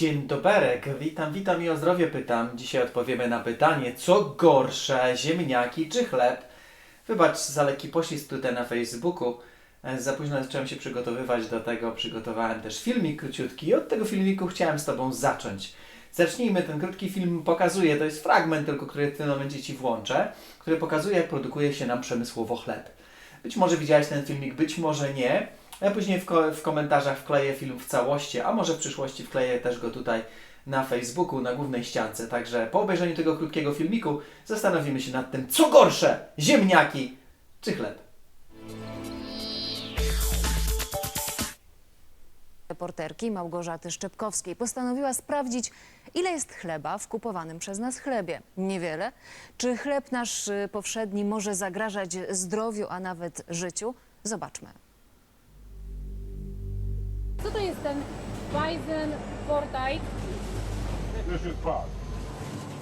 Dzień doberek, witam, witam i o zdrowie pytam. Dzisiaj odpowiemy na pytanie, co gorsze, ziemniaki czy chleb? Wybacz za lekki poślizg tutaj na Facebooku. E, Za późno zacząłem się przygotowywać do tego, przygotowałem też filmik króciutki i od tego filmiku chciałem z Tobą zacząć. Zacznijmy, ten krótki film pokazuje, to jest fragment tylko, który w tym momencie Ci włączę, który pokazuje jak produkuje się nam przemysłowo chleb. Być może widziałeś ten filmik, być może nie. Ja później w, ko- w komentarzach wkleję film w całości, a może w przyszłości wkleję też go tutaj na Facebooku, na głównej ściance. Także po obejrzeniu tego krótkiego filmiku zastanowimy się nad tym, co gorsze, ziemniaki czy chleb. reporterki Małgorzaty Szczepkowskiej postanowiła sprawdzić, ile jest chleba w kupowanym przez nas chlebie. Niewiele. Czy chleb nasz y, powszedni może zagrażać zdrowiu, a nawet życiu? Zobaczmy. Co to jest ten Weizen Fortite? This is fast.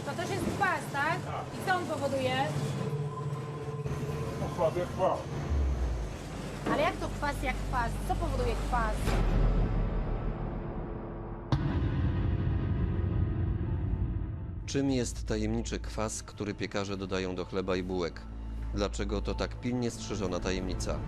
To też jest kwas, tak? I co on powoduje? No kwas jak kwas. Ale jak to kwas jak kwas? Co powoduje kwas? Czym jest tajemniczy kwas, który piekarze dodają do chleba i bułek? Dlaczego to tak pilnie strzeżona tajemnica?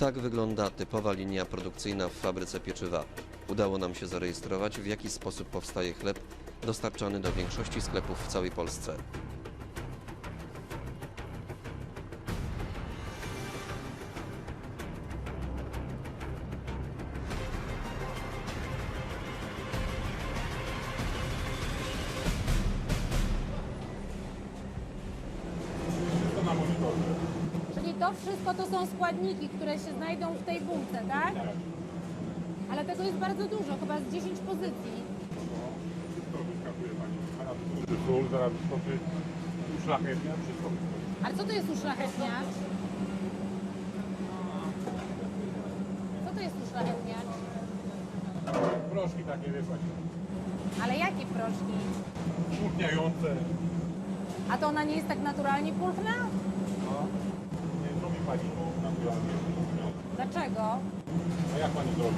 Tak wygląda typowa linia produkcyjna w fabryce pieczywa. Udało nam się zarejestrować, w jaki sposób powstaje chleb dostarczany do większości sklepów w całej Polsce. To wszystko to są składniki, które się znajdą w tej bułce, tak? Ale tego jest bardzo dużo, chyba z 10 pozycji. Sól, zaraz wyskoczy uszlachetnia, wszystko wyskoczy. Ale co to jest uszlachetniacz? Co to jest uszlachetniacz? Proszki takie, wie pani. Ale jakie proszki? Smutniające. A to ona nie jest tak naturalnie pulchna? Pani. Dlaczego? A jak pani zrobi?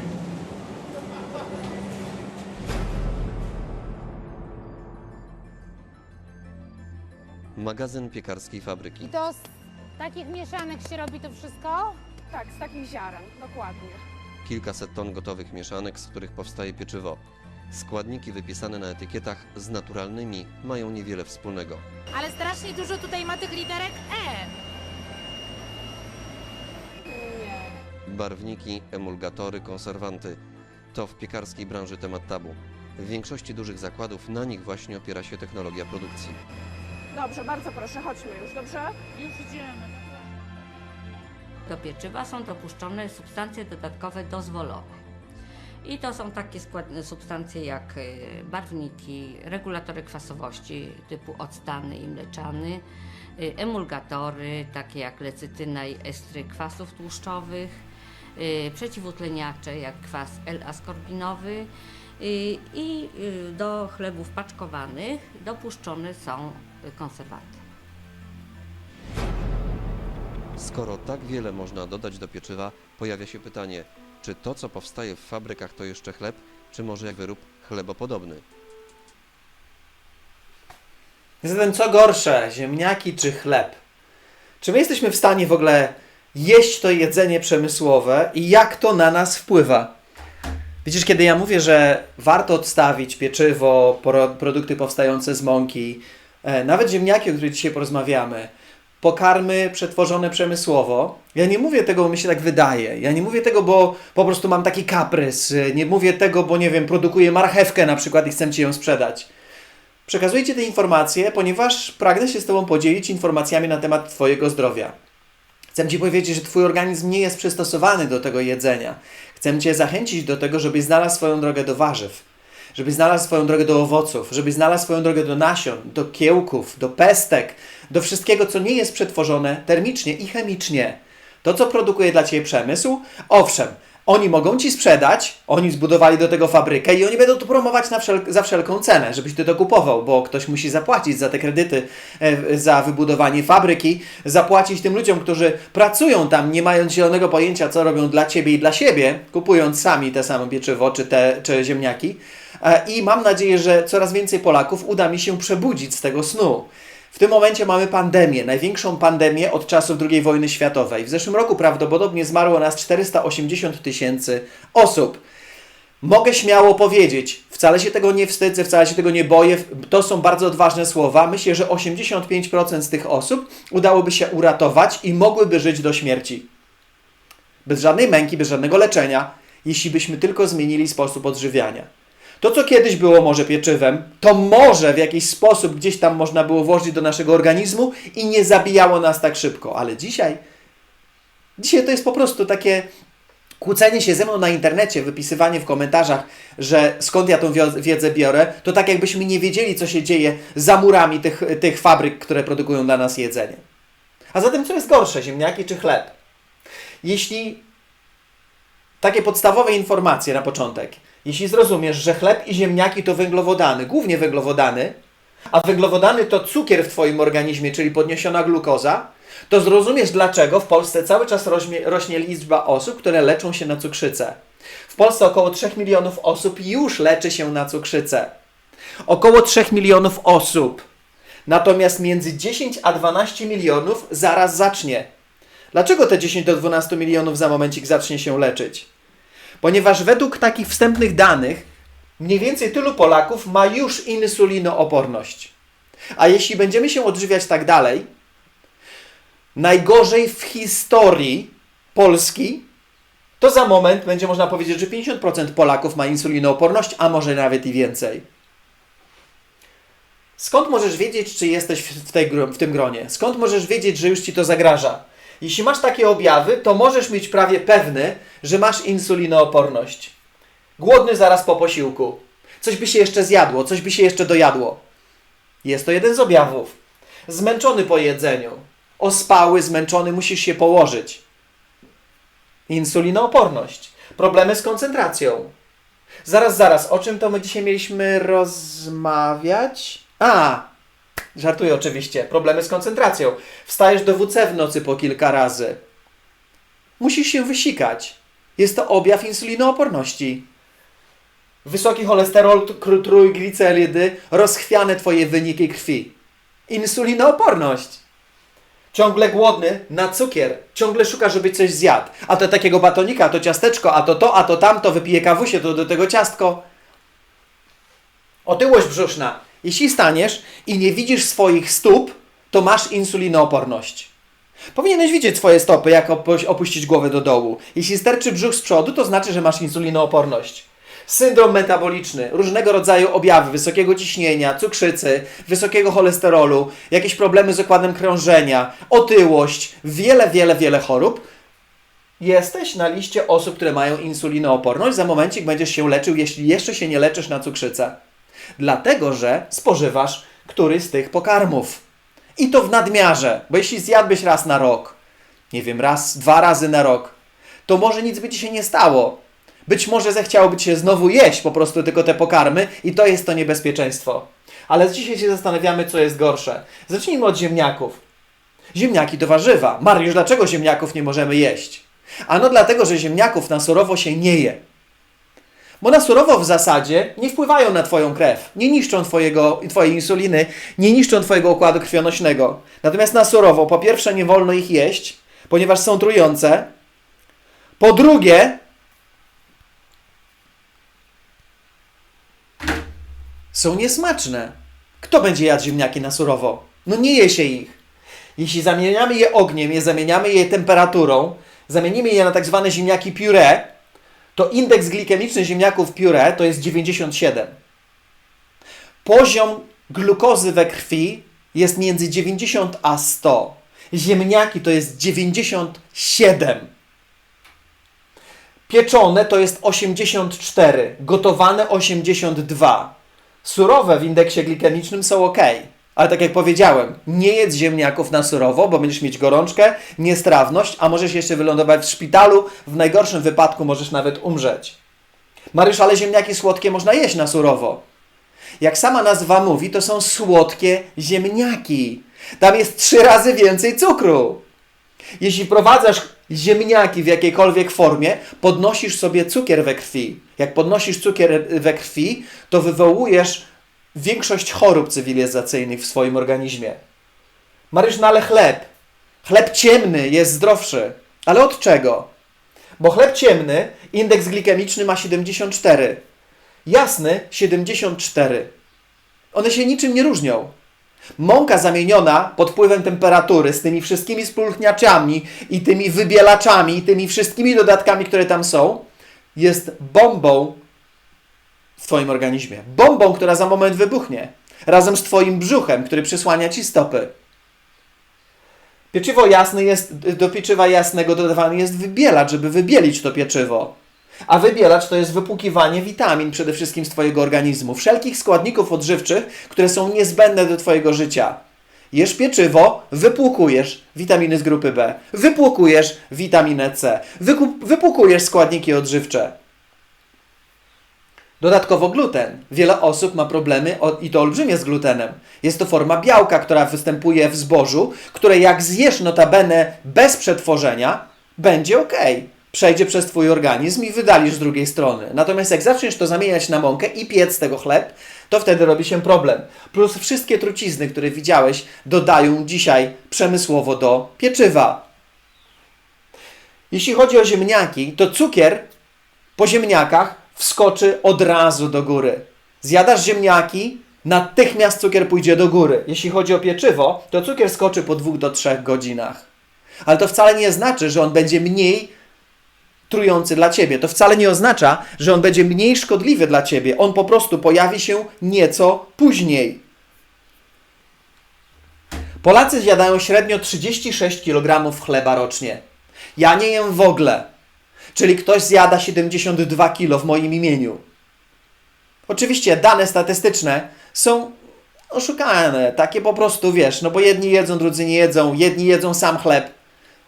Magazyn piekarskiej fabryki. I to z takich mieszanek się robi to wszystko? Tak, z takich ziaren, dokładnie. kilkaset ton gotowych mieszanek, z których powstaje pieczywo. Składniki wypisane na etykietach z naturalnymi mają niewiele wspólnego. Ale strasznie dużo tutaj ma tych literek E. Nie. Barwniki, emulgatory, konserwanty to w piekarskiej branży temat tabu. W większości dużych zakładów na nich właśnie opiera się technologia produkcji. Dobrze, bardzo proszę, chodźmy już, dobrze? Już idziemy. Do pieczywa są dopuszczone substancje dodatkowe dozwolone. I to są takie składne substancje jak y, barwniki, regulatory kwasowości typu octany i mleczany, y, emulgatory takie jak lecytyna i estry kwasów tłuszczowych, przeciwutleniacze jak kwas L-askorbinowy y, i y, do chlebów paczkowanych dopuszczone są y, konserwanty. Skoro tak wiele można dodać do pieczywa, pojawia się pytanie, czy to co powstaje w fabrykach to jeszcze chleb, czy może jak wyrób chlebopodobny? Zatem co gorsze, ziemniaki czy chleb? Czy my jesteśmy w stanie w ogóle jeść to jedzenie przemysłowe i jak to na nas wpływa? Widzisz, kiedy ja mówię, że warto odstawić pieczywo, pro, produkty powstające z mąki, e, nawet ziemniaki, o których dzisiaj porozmawiamy, pokarmy przetworzone przemysłowo, ja nie mówię tego, bo mi się tak wydaje. Ja nie mówię tego, bo po prostu mam taki kaprys. e, Nie mówię tego, bo nie wiem, produkuję marchewkę na przykład i chcę Ci ją sprzedać. Przekazuję Ci te informacje, ponieważ pragnę się z Tobą podzielić informacjami na temat Twojego zdrowia. Chcę Ci powiedzieć, że Twój organizm nie jest przystosowany do tego jedzenia. Chcę Cię zachęcić do tego, żebyś znalazł swoją drogę do warzyw, żebyś znalazł swoją drogę do owoców, żebyś znalazł swoją drogę do nasion, do kiełków, do pestek, do wszystkiego, co nie jest przetworzone termicznie i chemicznie. To, co produkuje dla Ciebie przemysł, owszem, Oni mogą ci sprzedać, oni zbudowali do tego fabrykę i oni będą to promować wszel- za wszelką cenę, żebyś ty to kupował, bo ktoś musi zapłacić za te kredyty, e, za wybudowanie fabryki, zapłacić tym ludziom, którzy pracują tam, nie mając zielonego pojęcia, co robią dla ciebie i dla siebie, kupując sami te same pieczywo czy te czy ziemniaki. E, I mam nadzieję, że coraz więcej Polaków uda mi się przebudzić z tego snu. W tym momencie mamy pandemię, największą pandemię od czasów II wojny światowej. W zeszłym roku prawdopodobnie zmarło nas 480 tysięcy osób. Mogę śmiało powiedzieć, wcale się tego nie wstydzę, wcale się tego nie boję, to są bardzo odważne słowa. Myślę, że 85% z tych osób udałoby się uratować i mogłyby żyć do śmierci. Bez żadnej męki, bez żadnego leczenia, jeśli byśmy tylko zmienili sposób odżywiania. To, co kiedyś było może pieczywem, to może w jakiś sposób gdzieś tam można było włożyć do naszego organizmu i nie zabijało nas tak szybko. Ale dzisiaj, dzisiaj to jest po prostu takie kłócenie się ze mną na internecie, wypisywanie w komentarzach, że skąd ja tą wiedzę biorę, to tak jakbyśmy nie wiedzieli, co się dzieje za murami tych, tych fabryk, które produkują dla nas jedzenie. A zatem, co jest gorsze, ziemniaki czy chleb? Jeśli takie podstawowe informacje na początek. Jeśli zrozumiesz, że chleb i ziemniaki to węglowodany, głównie węglowodany, a węglowodany to cukier w Twoim organizmie, czyli podniesiona glukoza, to zrozumiesz, dlaczego w Polsce cały czas rośnie, rośnie liczba osób, które leczą się na cukrzycę. W Polsce około 3 milionów osób już leczy się na cukrzycę. Około 3 milionów osób. Natomiast między 10 a 12 milionów zaraz zacznie. Dlaczego te 10 do 12 milionów za momencik zacznie się leczyć? Ponieważ według takich wstępnych danych mniej więcej tylu Polaków ma już insulinooporność. A jeśli będziemy się odżywiać tak dalej, najgorzej w historii Polski, to za moment będzie można powiedzieć, że 50% Polaków ma insulinooporność, a może nawet i więcej. Skąd możesz wiedzieć, czy jesteś w, tej, w tym gronie? Skąd możesz wiedzieć, że już ci to zagraża? Jeśli masz takie objawy, to możesz mieć prawie pewny, że masz insulinooporność. Głodny zaraz po posiłku. Coś by się jeszcze zjadło, coś by się jeszcze dojadło. Jest to jeden z objawów. Zmęczony po jedzeniu. Ospały, zmęczony, musisz się położyć. Insulinooporność. Problemy z koncentracją. Zaraz, zaraz, o czym to my dzisiaj mieliśmy rozmawiać? A, żartuję oczywiście. Problemy z koncentracją. Wstajesz do WC w nocy po kilka razy. Musisz się wysikać. Jest to objaw insulinooporności. Wysoki cholesterol, tr- trójglicerydy, rozchwiane twoje wyniki krwi. Insulinooporność. Ciągle głodny na cukier. Ciągle szuka, żeby coś zjadł. A to takiego batonika, a to ciasteczko, a to to, a to tamto, wypije kawusie, to do tego ciastko. Otyłość brzuszna. Jeśli staniesz i nie widzisz swoich stóp, to masz insulinooporność. Powinieneś widzieć swoje stopy, jak opuś- opuścić głowę do dołu. Jeśli sterczy brzuch z przodu, to znaczy, że masz insulinooporność. Syndrom metaboliczny, różnego rodzaju objawy wysokiego ciśnienia, cukrzycy, wysokiego cholesterolu, jakieś problemy z układem krążenia, otyłość, wiele, wiele, wiele chorób. Jesteś na liście osób, które mają insulinooporność. Za momencik będziesz się leczył, jeśli jeszcze się nie leczysz na cukrzycę. Dlatego, że spożywasz któryś z tych pokarmów. I to w nadmiarze, bo jeśli zjadłbyś raz na rok, nie wiem, raz, dwa razy na rok, to może nic by ci się nie stało. Być może zechciałoby ci się znowu jeść po prostu tylko te pokarmy i to jest to niebezpieczeństwo. Ale dzisiaj się zastanawiamy, co jest gorsze. Zacznijmy od ziemniaków. Ziemniaki to warzywa. Mariusz, dlaczego ziemniaków nie możemy jeść? Ano dlatego, że ziemniaków na surowo się nie je. Bo na surowo w zasadzie nie wpływają na Twoją krew, nie niszczą twojego, Twojej insuliny, nie niszczą Twojego układu krwionośnego. Natomiast na surowo, po pierwsze, nie wolno ich jeść, ponieważ są trujące. Po drugie, są niesmaczne. Kto będzie jadł ziemniaki na surowo? No nie je się ich. Jeśli zamieniamy je ogniem, je zamieniamy je temperaturą, zamienimy je na tak zwane ziemniaki puree, to indeks glikemiczny ziemniaków puree to jest 97. Poziom glukozy we krwi jest między 90 a 100. Ziemniaki to jest 97. Pieczone to jest 84, gotowane 82. Surowe w indeksie glikemicznym są ok. Ale tak jak powiedziałem, nie jedz ziemniaków na surowo, bo będziesz mieć gorączkę, niestrawność, a możesz jeszcze wylądować w szpitalu. W najgorszym wypadku możesz nawet umrzeć. Mariusz, ale ziemniaki słodkie można jeść na surowo. Jak sama nazwa mówi, to są słodkie ziemniaki. Tam jest trzy razy więcej cukru. Jeśli wprowadzasz ziemniaki w jakiejkolwiek formie, podnosisz sobie cukier we krwi. Jak podnosisz cukier we krwi, to wywołujesz większość chorób cywilizacyjnych w swoim organizmie. Ale chleb. Chleb ciemny jest zdrowszy. Ale od czego? Bo chleb ciemny, indeks glikemiczny ma 74. Jasny 74. One się niczym nie różnią. Mąka zamieniona pod wpływem temperatury z tymi wszystkimi spulchniaczami i tymi wybielaczami i tymi wszystkimi dodatkami, które tam są, jest bombą w Twoim organizmie. Bombą, która za moment wybuchnie. Razem z Twoim brzuchem, który przysłania Ci stopy. Pieczywo jasne jest, do pieczywa jasnego dodawany jest wybielacz, żeby wybielić to pieczywo. A wybielacz to jest wypłukiwanie witamin przede wszystkim z Twojego organizmu, wszelkich składników odżywczych, które są niezbędne do Twojego życia. Jesz pieczywo, wypłukujesz witaminy z grupy B, wypłukujesz witaminę C, wypłukujesz składniki odżywcze. Dodatkowo gluten. Wiele osób ma problemy i to olbrzymie z glutenem. Jest to forma białka, która występuje w zbożu, które jak zjesz notabene bez przetworzenia, będzie ok. Przejdzie przez Twój organizm i wydalisz z drugiej strony. Natomiast jak zaczniesz to zamieniać na mąkę i piec tego chleb, to wtedy robi się problem. Plus wszystkie trucizny, które widziałeś, dodają dzisiaj przemysłowo do pieczywa. Jeśli chodzi o ziemniaki, to cukier po ziemniakach wskoczy od razu do góry. Zjadasz ziemniaki, natychmiast cukier pójdzie do góry. Jeśli chodzi o pieczywo, to cukier skoczy po dwóch do trzech godzinach. Ale to wcale nie znaczy, że on będzie mniej trujący dla ciebie. To wcale nie oznacza, że on będzie mniej szkodliwy dla ciebie. On po prostu pojawi się nieco później. Polacy zjadają średnio 36 kg chleba rocznie. Ja nie jem w ogóle. Czyli ktoś zjada 72 kg w moim imieniu. Oczywiście dane statystyczne są oszukane, takie po prostu wiesz, no bo jedni jedzą, drudzy nie jedzą, jedni jedzą sam chleb.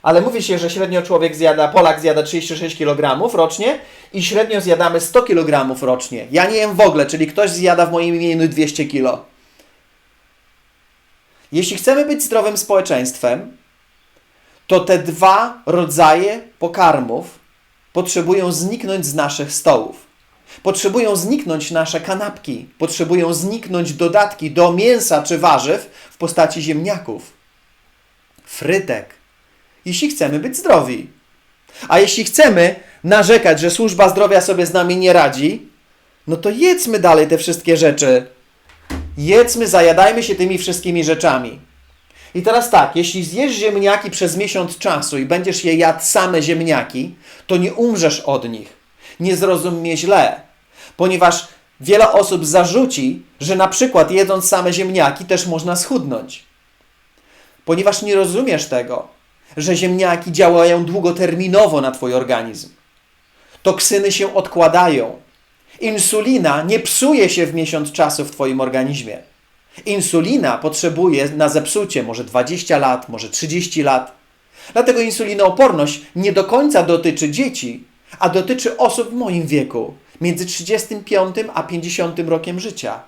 Ale mówi się, że średnio człowiek zjada, Polak zjada 36 kg rocznie i średnio zjadamy 100 kg rocznie. Ja nie jem w ogóle, czyli ktoś zjada w moim imieniu 200 kg. Jeśli chcemy być zdrowym społeczeństwem, to te dwa rodzaje pokarmów potrzebują zniknąć z naszych stołów. Potrzebują zniknąć nasze kanapki, potrzebują zniknąć dodatki do mięsa czy warzyw w postaci ziemniaków, frytek, jeśli chcemy być zdrowi. A jeśli chcemy narzekać, że służba zdrowia sobie z nami nie radzi, no to jedzmy dalej te wszystkie rzeczy. Jedzmy, zajadajmy się tymi wszystkimi rzeczami. I teraz tak, jeśli zjesz ziemniaki przez miesiąc czasu i będziesz je jadł same ziemniaki, to nie umrzesz od nich. Nie zrozum mnie źle, ponieważ wiele osób zarzuci, że na przykład jedząc same ziemniaki też można schudnąć. Ponieważ nie rozumiesz tego, że ziemniaki działają długoterminowo na Twój organizm. Toksyny się odkładają. Insulina nie psuje się w miesiąc czasu w Twoim organizmie. Insulina potrzebuje na zepsucie może 20 lat, może 30 lat. Dlatego insulinooporność nie do końca dotyczy dzieci, a dotyczy osób w moim wieku, między 35 a 50 rokiem życia.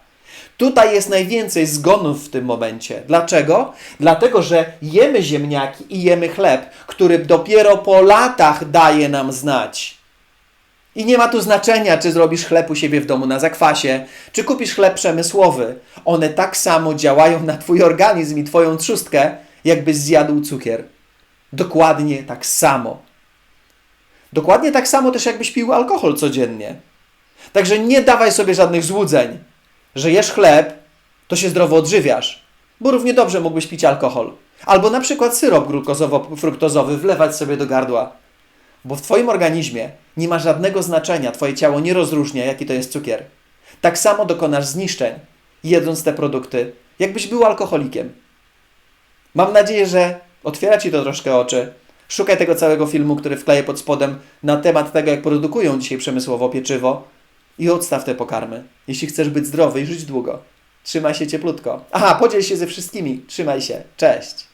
Tutaj jest najwięcej zgonów w tym momencie. Dlaczego? Dlatego, że jemy ziemniaki i jemy chleb, który dopiero po latach daje nam znać. I nie ma tu znaczenia, czy zrobisz chleb u siebie w domu na zakwasie, czy kupisz chleb przemysłowy. One tak samo działają na Twój organizm i Twoją trzustkę, jakbyś zjadł cukier. Dokładnie tak samo. Dokładnie tak samo też, jakbyś pił alkohol codziennie. Także nie dawaj sobie żadnych złudzeń, że jesz chleb, to się zdrowo odżywiasz, bo równie dobrze mógłbyś pić alkohol. Albo na przykład syrop glukozowo-fruktozowy wlewać sobie do gardła. Bo w Twoim organizmie nie ma żadnego znaczenia, Twoje ciało nie rozróżnia, jaki to jest cukier. Tak samo dokonasz zniszczeń, jedząc te produkty, jakbyś był alkoholikiem. Mam nadzieję, że otwiera Ci to troszkę oczy. Szukaj tego całego filmu, który wkleję pod spodem na temat tego, jak produkują dzisiaj przemysłowo pieczywo i odstaw te pokarmy, jeśli chcesz być zdrowy i żyć długo. Trzymaj się cieplutko. Aha, podziel się ze wszystkimi. Trzymaj się. Cześć.